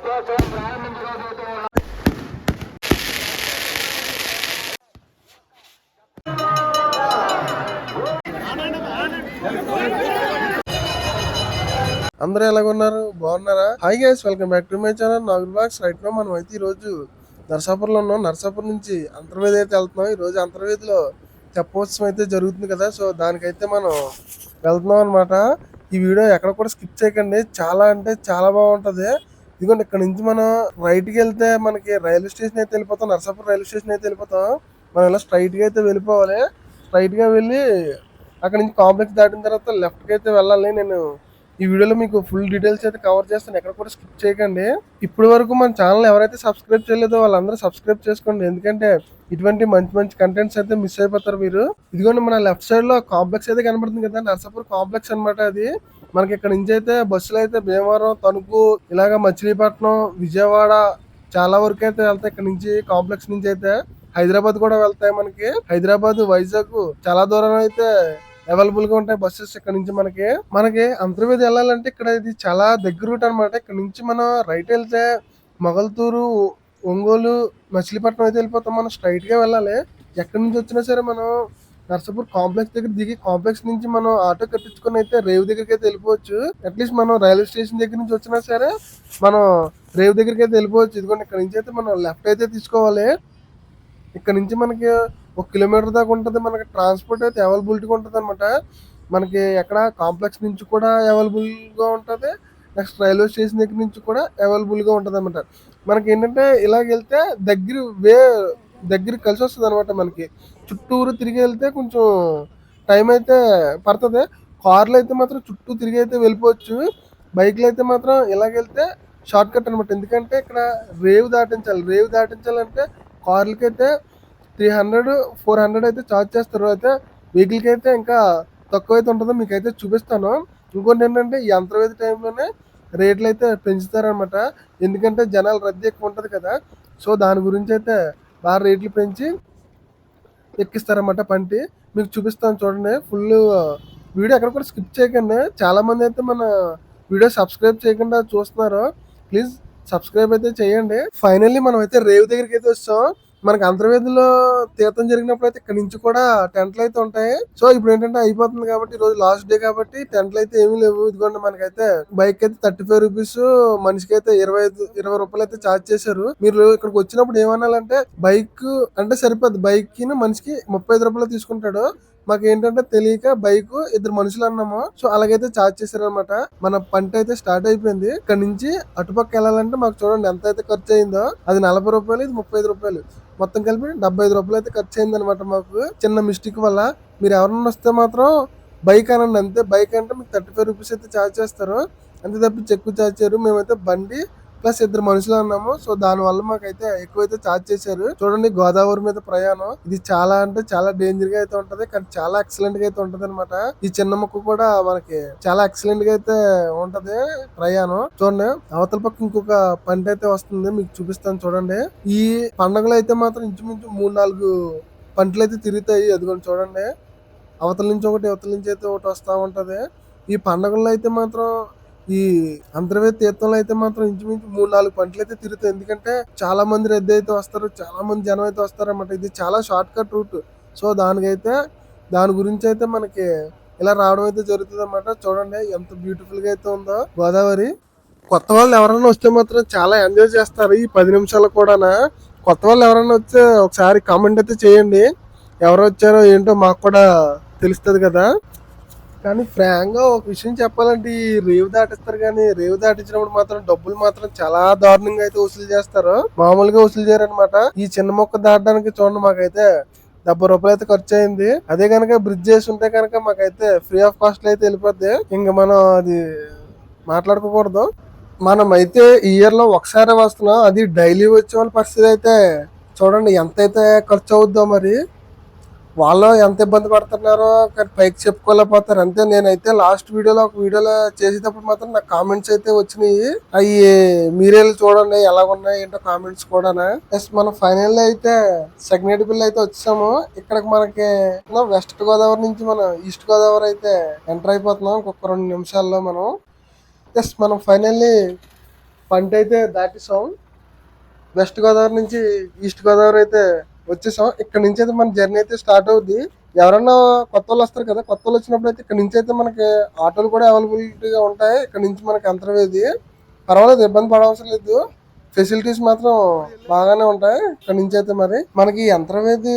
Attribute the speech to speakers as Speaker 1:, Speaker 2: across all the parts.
Speaker 1: అందరూ ఎలాగున్నారు? బాగున్నారా? Hi guys welcome back to my channel Nagul box. రైట్లో మనం అయితే ఈరోజు రోజు నర్సాపూర్లో ఉన్నాం. నర్సాపూర్ నుంచి అంతర్వేది అయితే వెళ్తున్నాం. ఈ రోజు అంతర్వేదిలో తెప్పోత్సవం అయితే జరుగుతుంది కదా. సో దానికైతే మనం వెళ్తున్నాం అనమాట ఈ వీడియో ఎక్కడ కూడా స్కిప్ చేయకండి. చాలా అంటే చాలా బాగుంటుంది. ఇదిగోండి ఇక్కడ నుంచి మనం రైట్కి వెళ్తే మనకి రైల్వే స్టేషన్ అయితే వెళ్ళిపోతాం నర్సాపూర్ రైల్వే స్టేషన్ అయితే వెళ్ళిపోతాం. మనం ఇలా స్ట్రైట్గా అయితే వెళ్ళిపోవాలి. స్ట్రైట్గా వెళ్ళి అక్కడ నుంచి కాంప్లెక్స్ దాటిన తర్వాత లెఫ్ట్కి అయితే వెళ్ళాలి. నేను ఈ వీడియోలో మీకు ఫుల్ డీటెయిల్స్ అయితే కవర్ చేస్తాను. ఎక్కడ కూడా స్కిప్ చేయకండి. ఇప్పటి వరకు మన ఛానల్ ఎవరైతే సబ్స్క్రైబ్ చేయలేదో వాళ్ళందరూ సబ్స్క్రైబ్ చేసుకోండి. ఎందుకంటే ఇటువంటి మంచి మంచి కంటెంట్స్ అయితే మిస్ అయిపోతారు మీరు. ఇదిగోండి మన లెఫ్ట్ సైడ్లో కాంప్లెక్స్ అయితే కనబడుతుంది కదా నర్సాపూర్ కాంప్లెక్స్ అన్నమాట అది. మనకి ఇక్కడ నుంచి అయితే బస్సులు అయితే భీమవరం తణుకు ఇలాగ మచిలీపట్నం విజయవాడ చాలా వరకు అయితే వెళ్తాయి. ఇక్కడ నుంచి కాంప్లెక్స్ నుంచి అయితే హైదరాబాద్ కూడా వెళ్తాయి మనకి. హైదరాబాద్ వైజాగ్ చాలా దూరం అయితే అవైలబుల్గా ఉంటాయి బస్సెస్ ఇక్కడ నుంచి మనకి. మనకి అంతర్వేది వెళ్ళాలంటే ఇక్కడ ఇది చాలా దగ్గర రూట్ అనమాట ఇక్కడ నుంచి మనం రైట్ వెళ్తే మొగల్తూరు ఒంగోలు మచిలీపట్నం అయితే వెళ్ళిపోతాం. మనం స్ట్రైట్గా వెళ్ళాలి. ఎక్కడి నుంచి వచ్చినా సరే మనం నర్సాపూర్ కాంప్లెక్స్ దగ్గర దిగి కాంప్లెక్స్ నుంచి మనం ఆటో కట్టించుకుని అయితే రేవు దగ్గరికి అయితే వెళ్ళిపోవచ్చు అట్లీస్ట్ మనం రైల్వే స్టేషన్ దగ్గర నుంచి వచ్చినా సరే మనం రేవు దగ్గరికి అయితే వెళ్ళిపోవచ్చు. ఇదిగోండి ఇక్కడ నుంచి అయితే మనం లెఫ్ట్ అయితే తీసుకోవాలి. ఇక్కడ నుంచి మనకి ఒక కిలోమీటర్ దాకా ఉంటుంది. మనకి ట్రాన్స్పోర్ట్ అయితే అవైలబిలిటీగా ఉంటుంది అనమాట మనకి ఎక్కడ కాంప్లెక్స్ నుంచి కూడా అవైలబుల్గా ఉంటుంది. నెక్స్ట్ రైల్వే స్టేషన్ దగ్గర నుంచి కూడా అవైలబుల్గా ఉంటుంది అనమాట మనకి ఏంటంటే ఇలాగ వెళ్తే దగ్గర వే దగ్గరికి కలిసి వస్తుంది అనమాట మనకి. చుట్టూరు తిరిగి వెళ్తే కొంచెం టైం అయితే పడుతుంది. కార్లు అయితే మాత్రం చుట్టూ తిరిగి అయితే వెళ్ళిపోవచ్చు. బైక్లు అయితే మాత్రం ఇలాగ వెళ్తే షార్ట్ కట్ అనమాట ఎందుకంటే ఇక్కడ రేవ్ దాటించాలి. రేవ్ దాటించాలంటే కార్లకి అయితే త్రీ హండ్రెడ్ ఫోర్ హండ్రెడ్ అయితే ఛార్జ్ చేస్తారు. అయితే వెహికల్కి అయితే ఇంకా తక్కువ అయితే ఉంటుందో మీకు అయితే చూపిస్తాను. ఇంకోటి ఏంటంటే ఈ అంతర్వేది టైంలోనే రేట్లు అయితే పెంచుతారనమాట ఎందుకంటే జనాలు రద్దీ ఎక్కువ ఉంటుంది కదా. సో దాని గురించి అయితే బాగా రేట్లు పెంచి ఎక్కిస్తారన్నమాట పంటి. మీకు చూపిస్తాను చూడండి. ఫుల్ వీడియో ఎక్కడ కూడా స్కిప్ చేయకండి. చాలామంది అయితే మన వీడియో సబ్స్క్రైబ్ చేయకుండా చూస్తున్నారు. ప్లీజ్ సబ్స్క్రైబ్ అయితే చేయండి. ఫైనల్లీ మనం అయితే రేవు దగ్గరికి అయితే వచ్చాం. మనకి అంతర్వేదిలో తీర్థం జరిగినప్పుడు అయితే ఇక్కడ నుంచి కూడా టెంట్లు అయితే ఉంటాయి. సో ఇప్పుడు ఏంటంటే అయిపోతుంది కాబట్టి ఈ రోజు లాస్ట్ డే కాబట్టి టెంట్లు అయితే ఏమీ లేవు. ఇదిగోండి మనకైతే బైక్ అయితే థర్టీ ఫైవ్ రూపీస్ మనిషికి అయితే ఇరవై ఐదు ఇరవై రూపాయలు అయితే ఛార్జ్ చేశారు. మీరు ఇక్కడికి వచ్చినప్పుడు ఏమనాలంటే బైక్ అంటే సరిపోద్ది బైక్కి మనిషికి ముప్పై ఐదు రూపాయలు తీసుకుంటాడు. మాకు ఏంటంటే తెలియక బైక్ ఇద్దరు మనుషులు అన్నాము. సో అలాగైతే ఛార్జ్ చేశారనమాట మన పంట అయితే స్టార్ట్ అయిపోయింది. ఇక్కడ నుంచి అటుపక్క వెళ్ళాలంటే మాకు చూడండి ఎంత అయితే ఖర్చు అయిందో. అది నలభై రూపాయలు ఇది ముప్పై ఐదు రూపాయలు. మొత్తం కలిపి డెబ్బై ఐదు రూపాయలు అయితే ఖర్చు అయింది అనమాట మాకు. చిన్న మిస్టేక్ వల్ల మీరు ఎవరన్నా వస్తే మాత్రం బైక్ అనండి. అంతే. బైక్ అంటే మీకు థర్టీ ఫైవ్ రూపీస్ అయితే ఛార్జ్ చేస్తారు. అంతే తప్పి చెక్కు ఛార్జ్ చేయరు. మేమైతే బండి ప్లస్ ఇద్దరు మనుషులు అన్నాము సో దాని వల్ల మాకైతే ఎక్కువైతే ఛార్జ్ చేశారు. చూడండి గోదావరి మీద ప్రయాణం. ఇది చాలా అంటే చాలా డేంజర్గా అయితే ఉంటది. కానీ చాలా ఎక్సలెంట్గా అయితే ఉంటది అనమాట ఈ చిన్న ముక్క కూడా మనకి చాలా ఎక్సలెంట్గా అయితే ఉంటది ప్రయాణం. చూడండి అవతల పక్క ఇంకొక పంట అయితే వస్తుంది. మీకు చూపిస్తాను చూడండి. ఈ పండుగలు అయితే మాత్రం ఇంచుమించు మూడు నాలుగు పంటలు అయితే తిరుగుతాయి. అదిగోండి చూడండి. అవతల నుంచి ఒకటి అవతల నుంచి అయితే ఒకటి వస్తూ ఉంటది. ఈ పండుగల్లో అయితే మాత్రం ఈ అంతర్వేది తీర్థంలో అయితే మాత్రం ఇంచుమించు మూడు నాలుగు పంటలు అయితే తిరుగుతాయి. ఎందుకంటే చాలా మంది రద్దీ అయితే వస్తారు చాలా మంది జనం అయితే వస్తారన్నమాట. ఇది చాలా షార్ట్ కట్ రూట్ సో దానికైతే దాని గురించి అయితే మనకి ఇలా రావడం అయితే జరుగుతుంది అనమాట చూడండి ఎంత బ్యూటిఫుల్గా అయితే ఉందో గోదావరి. కొత్త వాళ్ళు ఎవరైనా వస్తే మాత్రం చాలా ఎంజాయ్ చేస్తారు ఈ పది నిమిషాలు కూడా కొత్త వాళ్ళు ఎవరైనా వస్తే ఒకసారి కామెంట్ అయితే చేయండి. ఎవరు వచ్చారో ఏంటో మాకు కూడా తెలుస్తుంది కదా. కానీ ఫ్రాంక్గా ఒక విషయం చెప్పాలంటే ఈ రేవు దాటిస్తారు కానీ రేవు దాటించినప్పుడు మాత్రం డబ్బులు మాత్రం చాలా దారుణంగా అయితే వసూలు చేస్తారు. మామూలుగా వసూలు చేయరనమాట ఈ చిన్న మొక్క దాటడానికి చూడండి మాకైతే డెబ్బై రూపాయలు అయితే ఖర్చు అయింది. అదే కనుక బ్రిడ్జ్ చేసి ఉంటే కనుక మాకైతే ఫ్రీ ఆఫ్ కాస్ట్ అయితే వెళ్ళిపోద్ది. ఇంకా మనం అది మాట్లాడుకోకూడదు. మనం అయితే ఇయర్లో ఒకసారి వస్తున్నాం అది డైలీ వచ్చే వాళ్ళ పరిస్థితి అయితే చూడండి ఎంత అయితే ఖర్చు అవుద్దో మరి వాళ్ళు ఎంత ఇబ్బంది పడుతున్నారో కానీ పైకి చెప్పుకోలేకపోతారు. అంతే నేనైతే లాస్ట్ వీడియోలో ఒక వీడియోలో చేసేటప్పుడు మాత్రం నాకు కామెంట్స్ అయితే వచ్చినాయి. అవి మీరే చూడండి ఎలా ఉన్నాయి ఏంటో కామెంట్స్ కూడా ఎస్ మనం ఫైనల్ అయితే సెకండ్ బిల్ అయితే వచ్చాము. ఇక్కడికి మనకి వెస్ట్ గోదావరి నుంచి మనం ఈస్ట్ గోదావరి అయితే ఎంటర్ అయిపోతున్నాం. ఇంకొక రెండు నిమిషాల్లో మనం. ఎస్ మనం ఫైనల్లీ పంట అయితే దాటిసాం. వెస్ట్ గోదావరి నుంచి ఈస్ట్ గోదావరి అయితే వచ్చేసాం. ఇక్కడ నుంచి అయితే మన జర్నీ అయితే స్టార్ట్ అవుద్ది. ఎవరన్నా కొత్త వాళ్ళు వస్తారు కదా కొత్త వాళ్ళు వచ్చినప్పుడు అయితే ఇక్కడ నుంచి అయితే మనకి ఆటోలు కూడా అవైలబిలిటీగా ఉంటాయి. ఇక్కడ నుంచి మనకి అంతర్వేది పర్వాలేదు ఇబ్బంది పడవసరం లేదు. ఫెసిలిటీస్ మాత్రం బాగానే ఉంటాయి ఇక్కడ నుంచి అయితే మరి. మనకి ఈ అంతర్వేది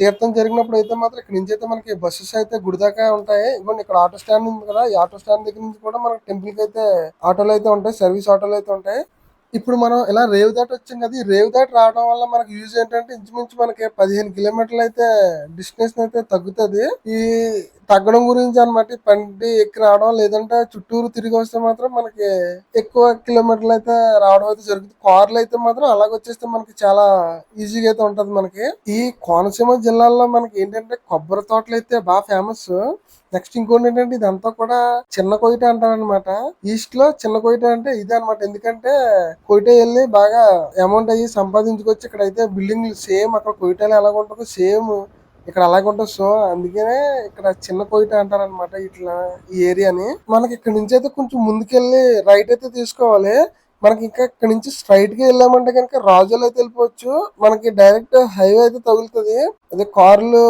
Speaker 1: తీర్థం జరిగినప్పుడు అయితే మాత్రం ఇక్కడ నుంచి అయితే మనకి బస్సెస్ అయితే గుడి దాకా ఉంటాయి. ఇవ్వండి ఇక్కడ ఆటో స్టాండ్ ఉంది కదా ఈ ఆటో స్టాండ్ దగ్గర నుంచి కూడా మనకి టెంపుల్కి అయితే ఆటోలు అయితే ఉంటాయి సర్వీస్ ఆటోలు అయితే ఉంటాయి. ఇప్పుడు మనం ఇలా రేవు దాటి వచ్చాం కదా ఈ రేవు దాటి రావడం వల్ల మనకి యూజ్ ఏంటంటే ఇంచుమించు మనకి పదిహేను కిలోమీటర్లు అయితే డిస్టెన్స్ అయితే తగ్గుతుంది. ఈ తగ్గడం గురించి అనమాట. బండి ఎక్కి రావడం లేదంటే చుట్టూరు తిరిగి వస్తే మాత్రం మనకి ఎక్కువ కిలోమీటర్లు అయితే రావడం అయితే జరుగుతుంది. కార్లు అయితే మాత్రం అలాగ వచ్చేస్తే మనకి చాలా ఈజీగా అయితే ఉంటది మనకి. ఈ కోనసీమ జిల్లాలో మనకి ఏంటంటే కొబ్బరి తోటలు అయితే బాగా ఫేమస్ నెక్స్ట్ ఇంకోటి ఏంటంటే ఇదంతా కూడా చిన్న కొయిట అంటారనమాట. ఈస్ట్లో చిన్న కొయిట అంటే ఇదే అనమాట. ఎందుకంటే కొయిట వెళ్ళి బాగా అమౌంట్ అయ్యి సంపాదించుకొచ్చి ఇక్కడ అయితే బిల్డింగ్లు సేమ్ అక్కడ కొయిటలో ఎలాగ ఉంటుందో సేమ్ ఇక్కడ అలాగే ఉంటుంది. సో అందుకనే ఇక్కడ చిన్న కోయిట అంటారనమాట ఇట్లా ఈ ఏరియాని. మనకి ఇక్కడ నుంచి అయితే కొంచెం ముందుకెళ్ళి రైట్ అయితే తీసుకోవాలి. మనకి ఇంకా ఇక్కడ నుంచి స్ట్రైట్గా వెళ్ళామంటే కనుక రాజులు అయితే వెళ్ళిపోవచ్చు. మనకి డైరెక్ట్ హైవే అయితే తగులుతుంది. అదే కార్లు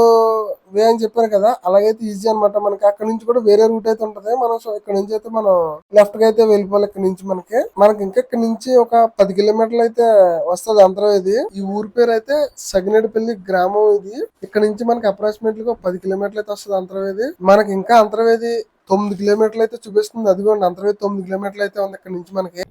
Speaker 1: వే అని చెప్పాను కదా అలాగైతే ఈజీ అన్నమాట. మనకి అక్కడ నుంచి కూడా వేరే రూట్ అయితే ఉంటది. మనం సో ఇక్కడ నుంచి అయితే మనం లెఫ్ట్గా అయితే వెళ్ళిపోవాలి ఇక్కడ నుంచి మనకి. మనకి ఇంకా ఇక్కడ నుంచి ఒక పది కిలోమీటర్లు అయితే వస్తుంది అంతరం ఇది. ఈ ఊరి పేరు అయితే సగినేడుపల్లి గ్రామం ఇది. ఇక్కడ నుంచి మనకి అప్రాక్సిమేట్లీ ఒక పది కిలోమీటర్లు అయితే వస్తుంది అంతర్వేది మనకి ఇంకా అంతర్వేది తొమ్మిది కిలోమీటర్లు అయితే చూపిస్తుంది. అదిగోండి అంతర్వేది తొమ్మిది కిలోమీటర్లు అయితే ఉంది ఇక్కడ నుంచి మనకి.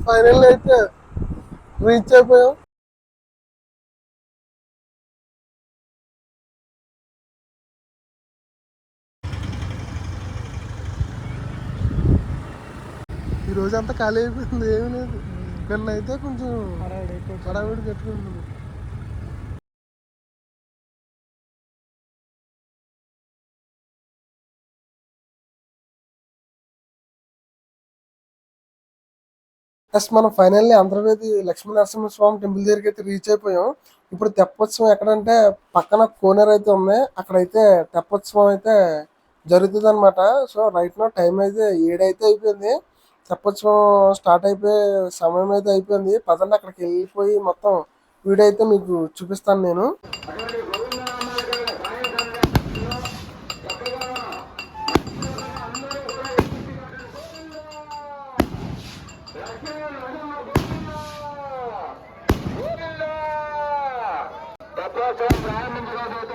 Speaker 1: ఫైనల్ అయితే రీచ్ అయిపోయాం ఈ రోజు అంతా ఖాళీ అయిపోయింది ఏమి లేదు. నిన్న అయితే కొంచెం హడావిడి కట్టుకుంటుంది ప్లస్ మనం ఫైనల్లీ ఆంధ్రవేది లక్ష్మీ నరసింహ స్వామి టెంపుల్ దగ్గరికి అయితే రీచ్ అయిపోయాం. ఇప్పుడు తెప్పోత్సవం ఎక్కడంటే పక్కన కోనేరు అయితే ఉన్నాయి. అక్కడైతే తెప్పోత్సవం అయితే జరుగుతుంది అనమాట సో రైట్ నా టైం అయితే ఏడైతే అయిపోయింది. తెప్పోత్సవం స్టార్ట్ అయిపోయే సమయం అయితే అయిపోయింది. పదండి అక్కడికి వెళ్ళిపోయి మొత్తం వీడియో అయితే మీకు చూపిస్తాను నేను.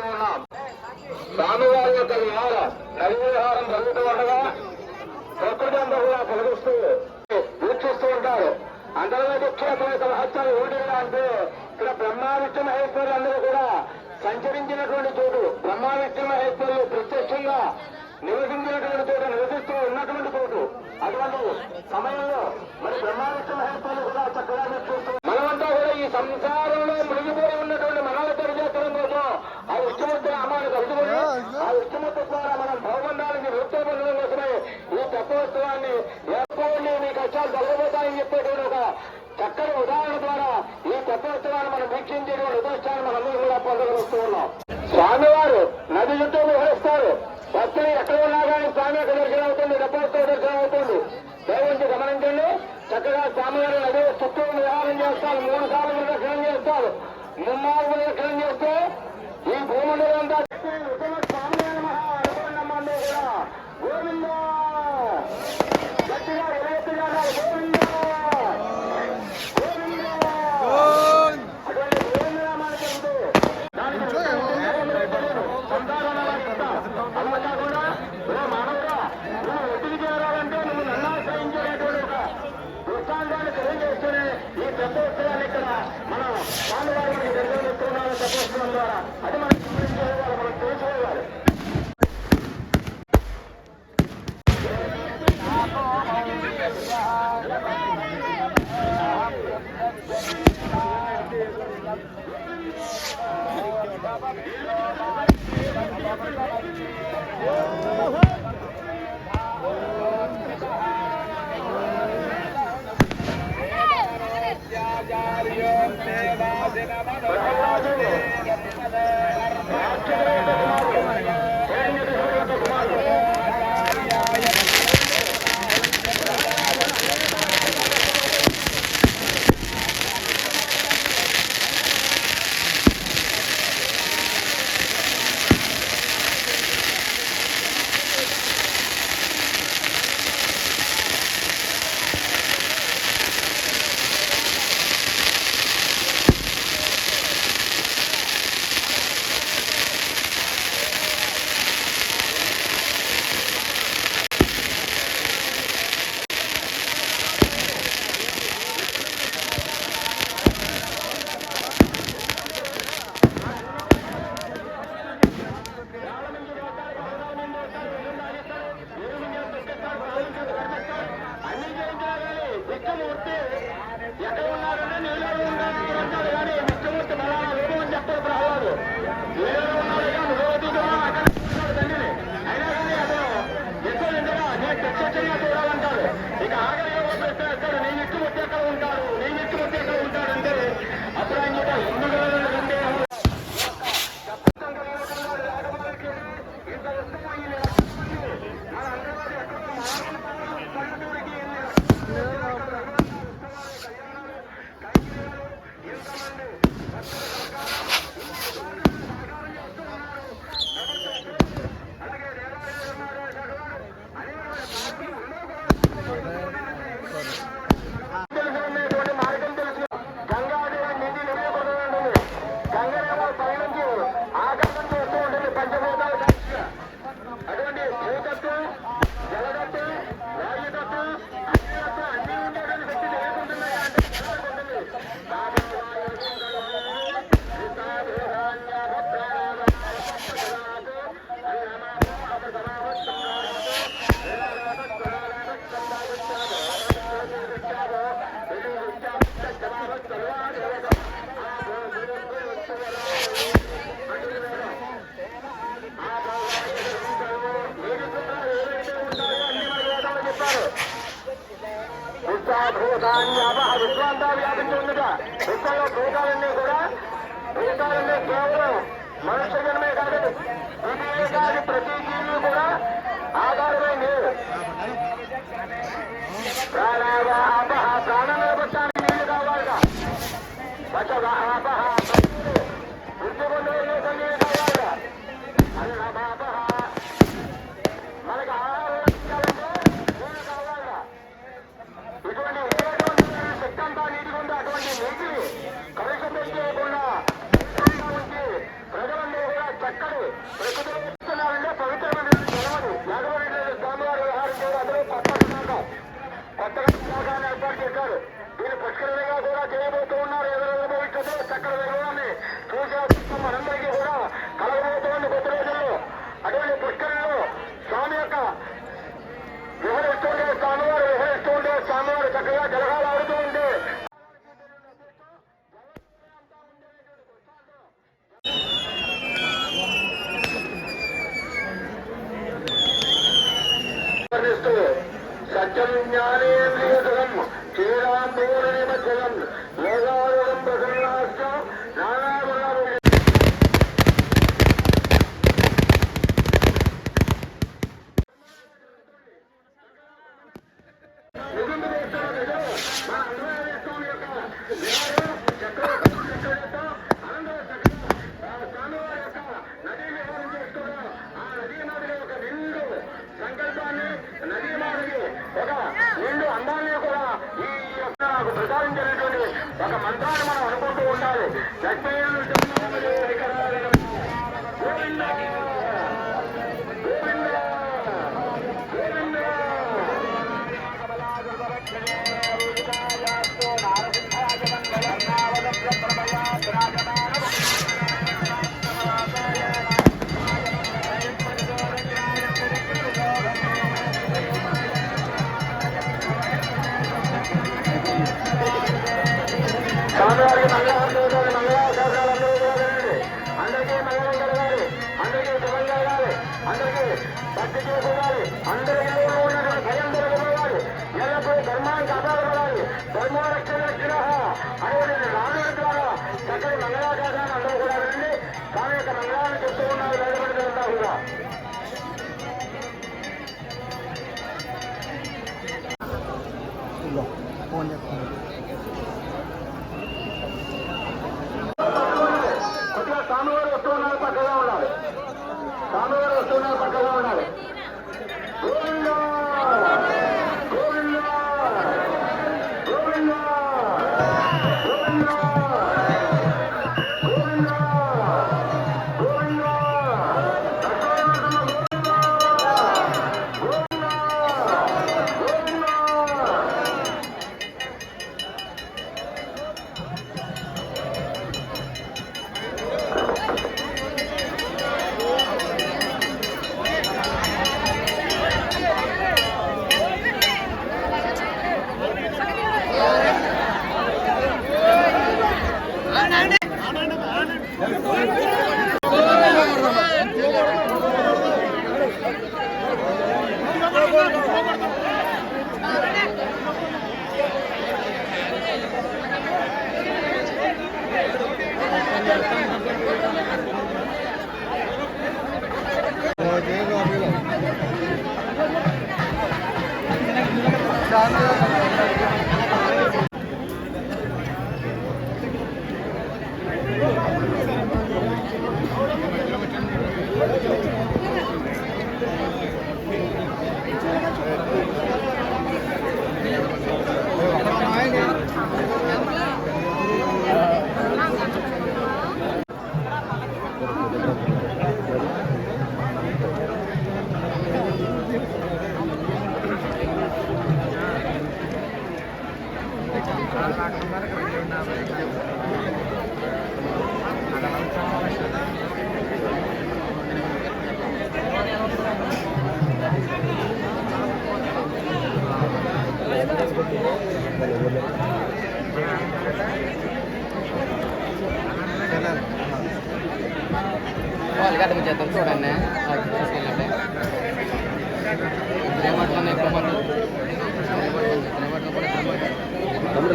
Speaker 2: ఉన్నాం స్వామివారి యొక్క విహార నది విహారం జరుగుతూ ఉండగా కూడా కలిగిస్తూ వీక్షిస్తూ ఉంటారు. అంతర్గత క్షేత్రం ఏమిటి అంటే ఇక్కడ బ్రహ్మ విష్ణు మహేశ్వరులు అందరూ కూడా సంచరించినటువంటి చోటు బ్రహ్మ విష్ణు మహేశ్వరులు ప్రత్యక్షంగా నివసించినటువంటి చోట నివసిస్తూ ఉన్నటువంటి చోటు. అటువంటి సమయంలో మరి బ్రహ్మ విష్ణు మహేశ్వరులు కూడా చక్కగా చూస్తూ మనమంతా కూడా ఈ సంసారంలో మునిగిపోయి ఉన్నటువంటి మనం విష్ణుమూర్తి నామాన్ని కలుసుకొని ఆ విష్ణుమూర్తి ద్వారా మనం భవబంధానికి వృత్తి కోసమే ఈ తత్వోత్సవాన్ని ఏర్పడి మీ కష్టాలు తొలగిపోతాయని చెప్పేటువంటి ఒక చక్కని ఉదాహరణ ద్వారా ఈ తత్వోత్సవాన్ని మనం వీక్షించేటువంటి ఉదోత్సవాన్ని మనందరం కూడా పొందగలుగుతూ ఉన్నాం. స్వామివారు నది చుట్టూ విహరిస్తారు భక్తులు ఎక్కడ ఉన్నా కానీ స్వామి యొక్క దర్శనం అవుతుంది రథోత్సవ దర్శనం అవుతుంది. దయవుంచి గమనించండి చక్కగా స్వామివారి నది చుట్టూ విహారం చేస్తారు మూడు సార్లు ప్రదక్షిణం చేస్తారు. ముమ్మారు ప్రదక్షిణం చేస్తే ఈ భూమండలంతా ఉత్తమ స్వామి నమః కూడా గోవింద గట్టిగా వినయత్తుగా గోవింద. ఈ పెద్ద ఉత్సవాన్ని ఇక్కడ మనం స్వామివారి ありがとうございます。దాని వ్యాపార విశ్వాంతా వ్యాపించి ఉండగా ఇక్కడ రోగాలన్నీ కూడా రోగాలన్నీ కేవలం మనుషులు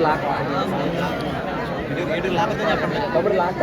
Speaker 2: లాక్ లాక్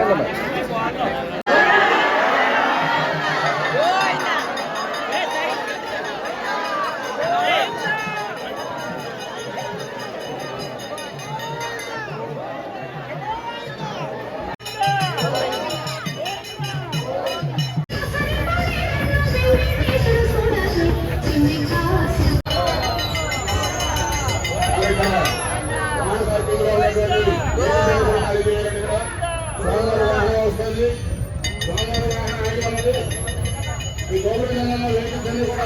Speaker 2: ఈ కోవిడ్ కూడా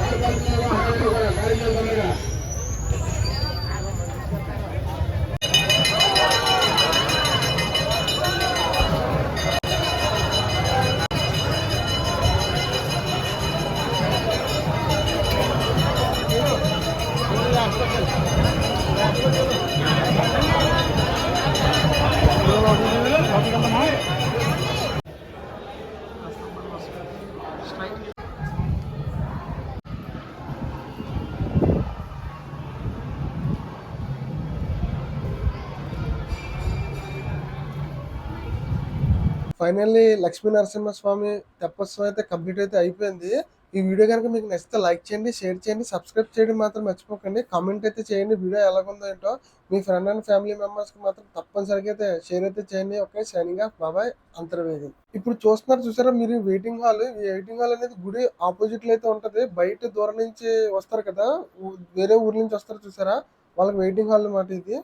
Speaker 3: కార్యకర్తలుగా కార్యకర్తలుగా
Speaker 1: ఫైనల్లీ లక్ష్మీ నరసింహస్వామి తెప్పోత్సవం అయితే కంప్లీట్ అయితే అయిపోయింది. ఈ వీడియో కనుక మీకు నచ్చితే లైక్ చేయండి షేర్ చేయండి సబ్స్క్రైబ్ చేయడం మాత్రం మర్చిపోకండి. కామెంట్ అయితే చేయండి వీడియో ఎలాగుందో ఏంటో. మీ ఫ్రెండ్ అండ్ ఫ్యామిలీ మెంబర్స్కి మాత్రం తప్పనిసరిగా అయితే షేర్ అయితే చేయండి. Okay signing off. బాబాయ్ అంతర్వేది. ఇప్పుడు చూస్తున్నారు చూసారా మీరు వెయిటింగ్ హాల్. ఈ వెయిటింగ్ హాల్ అనేది గుడి ఆపోజిట్లో అయితే ఉంటుంది. బయట దూరం నుంచి వస్తారు కదా. వేరే ఊరు నుంచి వస్తారు చూసారా? వాళ్ళకి వెయిటింగ్ హాల్ మాట ఇది.